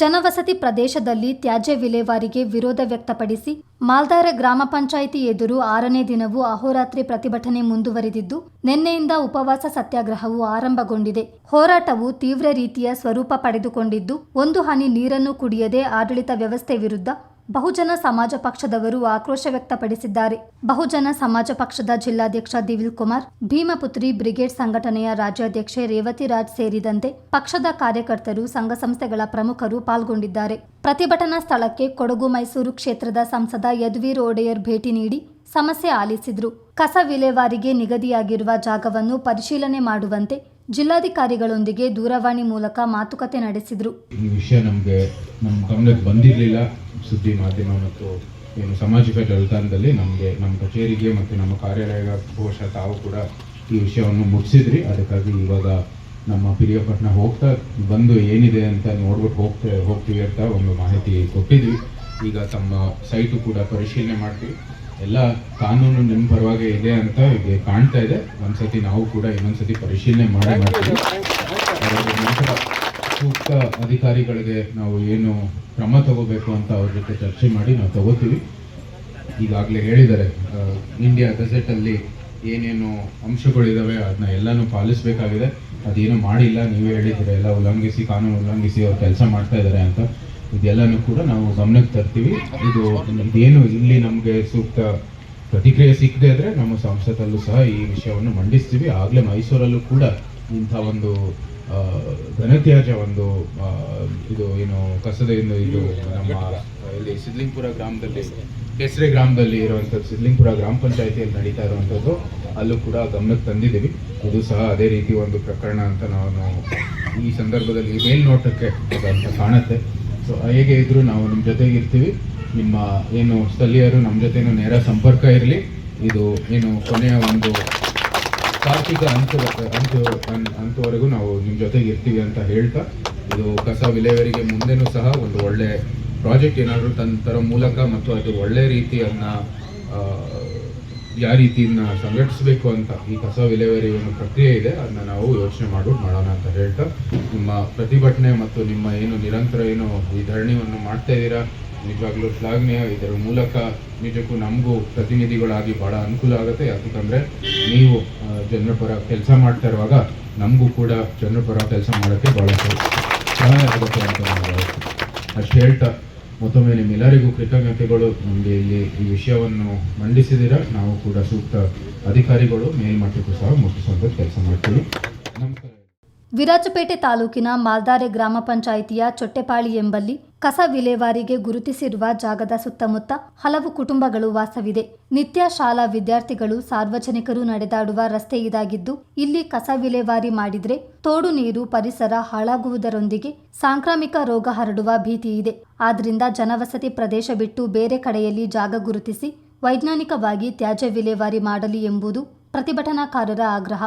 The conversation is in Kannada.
ಜನವಸತಿ ಪ್ರದೇಶದಲ್ಲಿ ತ್ಯಾಜ್ಯ ವಿಲೇವಾರಿಗೆ ವಿರೋಧ ವ್ಯಕ್ತಪಡಿಸಿ ಮಾಲ್ದಾರ ಗ್ರಾಮ ಪಂಚಾಯಿತಿ ಎದುರು ಆರನೇ ದಿನವೂ ಅಹೋರಾತ್ರಿ ಪ್ರತಿಭಟನೆ ಮುಂದುವರಿದಿದ್ದು, ನಿನ್ನೆಯಿಂದ ಉಪವಾಸ ಸತ್ಯಾಗ್ರಹವು ಆರಂಭಗೊಂಡಿದೆ. ಹೋರಾಟವು ತೀವ್ರ ರೀತಿಯ ಸ್ವರೂಪ ಪಡೆದುಕೊಂಡಿದ್ದು, ಒಂದು ಹನಿ ನೀರನ್ನು ಕುಡಿಯದೆ ಆಡಳಿತ ವ್ಯವಸ್ಥೆ ವಿರುದ್ಧ ಬಹುಜನ ಸಮಾಜ ಪಕ್ಷದವರು ಆಕ್ರೋಶ ವ್ಯಕ್ತಪಡಿಸಿದ್ದಾರೆ. ಬಹುಜನ ಸಮಾಜ ಪಕ್ಷದ ಜಿಲ್ಲಾಧ್ಯಕ್ಷ ದಿವಿಲ್ ಕುಮಾರ್, ಭೀಮಪುತ್ರಿ ಬ್ರಿಗೇಡ್ ಸಂಘಟನೆಯ ರಾಜ್ಯಾಧ್ಯಕ್ಷೆ ರೇವತಿ ರಾಜ್ ಸೇರಿದಂತೆ ಪಕ್ಷದ ಕಾರ್ಯಕರ್ತರು, ಸಂಘ ಸಂಸ್ಥೆಗಳ ಪ್ರಮುಖರು ಪಾಲ್ಗೊಂಡಿದ್ದಾರೆ. ಪ್ರತಿಭಟನಾ ಸ್ಥಳಕ್ಕೆ ಕೊಡಗು ಮೈಸೂರು ಕ್ಷೇತ್ರದ ಸಂಸದ ಯದ್ವೀರ್ ಒಡೆಯರ್ ಭೇಟಿ ನೀಡಿ ಸಮಸ್ಯೆ ಆಲಿಸಿದ್ರು. ಕಸ ವಿಲೇವಾರಿಗೆ ನಿಗದಿಯಾಗಿರುವ ಜಾಗವನ್ನು ಪರಿಶೀಲನೆ ಮಾಡುವಂತೆ ಜಿಲ್ಲಾಧಿಕಾರಿಗಳೊಂದಿಗೆ ದೂರವಾಣಿ ಮೂಲಕ ಮಾತುಕತೆ ನಡೆಸಿದ್ರು. ಈ ವಿಷಯ ನಮಗೆ ನಮ್ಮ ಗಮನಕ್ಕೆ ಬಂದಿರಲಿಲ್ಲ. ಸುದ್ದಿ ಮಾಧ್ಯಮ ಮತ್ತು ಏನು ಸಾಮಾಜಿಕ ಜಾಲತಾಣದಲ್ಲಿ ನಮಗೆ ನಮ್ಮ ಕಚೇರಿಗೆ ಮತ್ತು ನಮ್ಮ ಕಾರ್ಯಾಲಯ ಬಹುಶಃ ತಾವು ಕೂಡ ಈ ವಿಷಯವನ್ನು ಮುಟ್ಟಿಸಿದ್ರಿ. ಅದಕ್ಕಾಗಿ ಇವಾಗ ನಮ್ಮ ಪಿರಿಯಪಟ್ಟಣ ಹೋಗ್ತಾ ಬಂದು ಏನಿದೆ ಅಂತ ನೋಡ್ಬಿಟ್ಟು ಹೋಗ್ತಾ ಹೋಗ್ತೀವಿ ಅಂತ ಒಂದು ಮಾಹಿತಿ ಕೊಟ್ಟಿದ್ವಿ. ಈಗ ತಮ್ಮ ಸೈಟು ಕೂಡ ಪರಿಶೀಲನೆ ಮಾಡ್ತೀವಿ. ಎಲ್ಲ ಕಾನೂನು ನಿಮ್ಮ ಪರವಾಗಿ ಇದೆ ಅಂತ ಇದೆ ಕಾಣ್ತಾ ಇದೆ. ಒಂದ್ಸತಿ ನಾವು ಕೂಡ ಇನ್ನೊಂದ್ಸತಿ ಪರಿಶೀಲನೆ ಮಾಡಿ ಮಾಡ್ತೀವಿ. ಸೂಕ್ತ ಅಧಿಕಾರಿಗಳಿಗೆ ನಾವು ಏನು ಕ್ರಮ ತಗೋಬೇಕು ಅಂತ ಅವ್ರ ಜೊತೆ ಚರ್ಚೆ ಮಾಡಿ ನಾವು ತಗೋತೀವಿ. ಈಗಾಗಲೇ ಹೇಳಿದ್ದಾರೆ ಇಂಡಿಯಾ ಗಜೆಟಲ್ಲಿ ಏನೇನು ಅಂಶಗಳಿದಾವೆ ಅದನ್ನ ಎಲ್ಲನೂ ಪಾಲಿಸಬೇಕಾಗಿದೆ. ಅದೇನು ಮಾಡಿಲ್ಲ, ನೀವೇ ಹೇಳಿದ್ದೀರ, ಎಲ್ಲ ಉಲ್ಲಂಘಿಸಿ, ಕಾನೂನು ಉಲ್ಲಂಘಿಸಿ ಅವ್ರು ಕೆಲಸ ಮಾಡ್ತಾ ಇದ್ದಾರೆ ಅಂತ. ಇದೆಲ್ಲನೂ ಕೂಡ ನಾವು ಗಮನಕ್ಕೆ ತರ್ತೀವಿ. ಇದು ಇದೇನು ಇಲ್ಲಿ ನಮಗೆ ಸೂಕ್ತ ಪ್ರತಿಕ್ರಿಯೆ ಸಿಕ್ಕದೆ ಆದರೆ ನಮ್ಮ ಸಂಸತ್ತಲ್ಲೂ ಸಹ ಈ ವಿಷಯವನ್ನು ಮಂಡಿಸ್ತೀವಿ. ಆಗಲೇ ಮೈಸೂರಲ್ಲೂ ಕೂಡ ಇಂಥ ಒಂದು ಘನತ್ಯಾಜ್ಯ ಒಂದು ಇದು ಏನು ಕಸದ ಇನ್ನು ಇದು ನಮ್ಮ ಇಲ್ಲಿ ಸಿದ್ಲಿಂಗ್ಪುರ ಗ್ರಾಮದಲ್ಲಿ ಕೆಸರೆ ಗ್ರಾಮದಲ್ಲಿ ಇರುವಂಥದ್ದು ಸಿದ್ಲಿಂಗ್ಪುರ ಗ್ರಾಮ ಪಂಚಾಯತಿಯಲ್ಲಿ ನಡೀತಾ ಇರುವಂಥದ್ದು ಅಲ್ಲೂ ಕೂಡ ಗಮನಕ್ಕೆ ತಂದಿದ್ದೀವಿ. ಇದು ಸಹ ಅದೇ ರೀತಿ ಒಂದು ಪ್ರಕರಣ ಅಂತ ನಾನು ಈ ಸಂದರ್ಭದಲ್ಲಿ ಮೇಲ್ನೋಟಕ್ಕೆ ಅಂತ ಕಾಣುತ್ತೆ. ಸೊ ಹೇಗೆ ಇದ್ದರೂ ನಾವು ನಿಮ್ಮ ಜೊತೆಗೆ ಇರ್ತೀವಿ. ನಿಮ್ಮ ಏನು ಸ್ಥಳೀಯರು ನಮ್ಮ ಜೊತೆನೂ ನೇರ ಸಂಪರ್ಕ ಇರಲಿ. ಇದು ಏನು ಕೊನೆಯ ಒಂದು ತಾರ್ಕಿಕ ಅಂತ್ಯ ಅಂತ್ಯ ಅಂತವರೆಗೂ ನಾವು ನಿಮ್ಮ ಜೊತೆಗೆ ಇರ್ತೀವಿ ಅಂತ ಹೇಳ್ತಾ, ಇದು ಕಸ ವಿಲೇವರಿಗೆ ಮುಂದೆನೂ ಸಹ ಒಂದು ಒಳ್ಳೆ ಪ್ರಾಜೆಕ್ಟ್ ಏನಾದರೂ ತರೋ ಮೂಲಕ ಮತ್ತು ಅದು ಒಳ್ಳೆ ರೀತಿಯನ್ನು ಯಾವ ರೀತಿಯನ್ನ ಸಂಘಟಿಸಬೇಕು ಅಂತ ಈ ಕಸ ವಿಲೇವರಿ ಒಂದು ಪ್ರಕ್ರಿಯೆ ಇದೆ ಅದನ್ನ ನಾವು ಯೋಚನೆ ಮಾಡ್ಬಿಟ್ಟು ಮಾಡೋಣ ಅಂತ ಹೇಳ್ತಾ, ನಿಮ್ಮ ಪ್ರತಿಭಟನೆ ಮತ್ತು ನಿಮ್ಮ ಏನು ನಿರಂತರ ಏನು ಈ ಧರಣಿಯನ್ನು ಮಾಡ್ತಾ ಇದ್ದೀರಾ ನಿಜವಾಗ್ಲೂ ಶ್ಲಾಘನೀಯ. ಇದರ ಮೂಲಕ ನಿಜಕ್ಕೂ ನಮಗೂ ಪ್ರತಿನಿಧಿಗಳಾಗಿ ಬಹಳ ಅನುಕೂಲ ಆಗುತ್ತೆ. ಯಾಕಂದ್ರೆ ನೀವು ಜನರ ಪರ ಕೆಲಸ ಮಾಡ್ತಾ ಇರುವಾಗ ನಮಗೂ ಕೂಡ ಜನರ ಪರ ಕೆಲಸ ಮಾಡೋಕ್ಕೆ ಬಹಳ ಸಹಾಯ ಆಗುತ್ತೆ ಅಷ್ಟು ಹೇಳ್ತಾ, ಮತ್ತೊಮ್ಮೆ ನಿಮ್ಮೆಲ್ಲರಿಗೂ ಕೃತಜ್ಞತೆಗಳು. ನಮಗೆ ಇಲ್ಲಿ ಈ ವಿಷಯವನ್ನು ಮಂಡಿಸಿದಿರಾ, ನಾವು ಕೂಡ ಸೂಕ್ತ ಅಧಿಕಾರಿಗಳು, ಮೇಲ್ಮಟ್ಟಕ್ಕೂ ಸಹ ಮುಟ್ಟಿಸುವಂಥ ಕೆಲಸ ಮಾಡ್ತೀವಿ. ನಮಸ್ಕಾರ. ವಿರಾಜಪೇಟೆ ತಾಲೂಕಿನ ಮಾಲ್ದಾರೆ ಗ್ರಾಮ ಪಂಚಾಯಿತಿಯ ಚೊಟ್ಟೆಪಾಳಿ ಎಂಬಲ್ಲಿ ಕಸ ವಿಲೇವಾರಿಗೆ ಗುರುತಿಸಿರುವ ಜಾಗದ ಸುತ್ತಮುತ್ತ ಹಲವು ಕುಟುಂಬಗಳು ವಾಸವಿದೆ. ನಿತ್ಯ ಶಾಲಾ ವಿದ್ಯಾರ್ಥಿಗಳು, ಸಾರ್ವಜನಿಕರು ನಡೆದಾಡುವ ರಸ್ತೆ ಇದಾಗಿದ್ದು, ಇಲ್ಲಿ ಕಸ ವಿಲೇವಾರಿ ಮಾಡಿದರೆ ತೋಡು ನೀರು ಪರಿಸರ ಹಾಳಾಗುವುದರೊಂದಿಗೆ ಸಾಂಕ್ರಾಮಿಕ ರೋಗ ಹರಡುವ ಭೀತಿ ಇದೆ. ಆದ್ರಿಂದ ಜನವಸತಿ ಪ್ರದೇಶ ಬಿಟ್ಟು ಬೇರೆ ಕಡೆಯಲ್ಲಿ ಜಾಗ ಗುರುತಿಸಿ ವೈಜ್ಞಾನಿಕವಾಗಿ ತ್ಯಾಜ್ಯ ವಿಲೇವಾರಿ ಮಾಡಲಿ ಎಂಬುದು ಪ್ರತಿಭಟನಾಕಾರರ ಆಗ್ರಹ.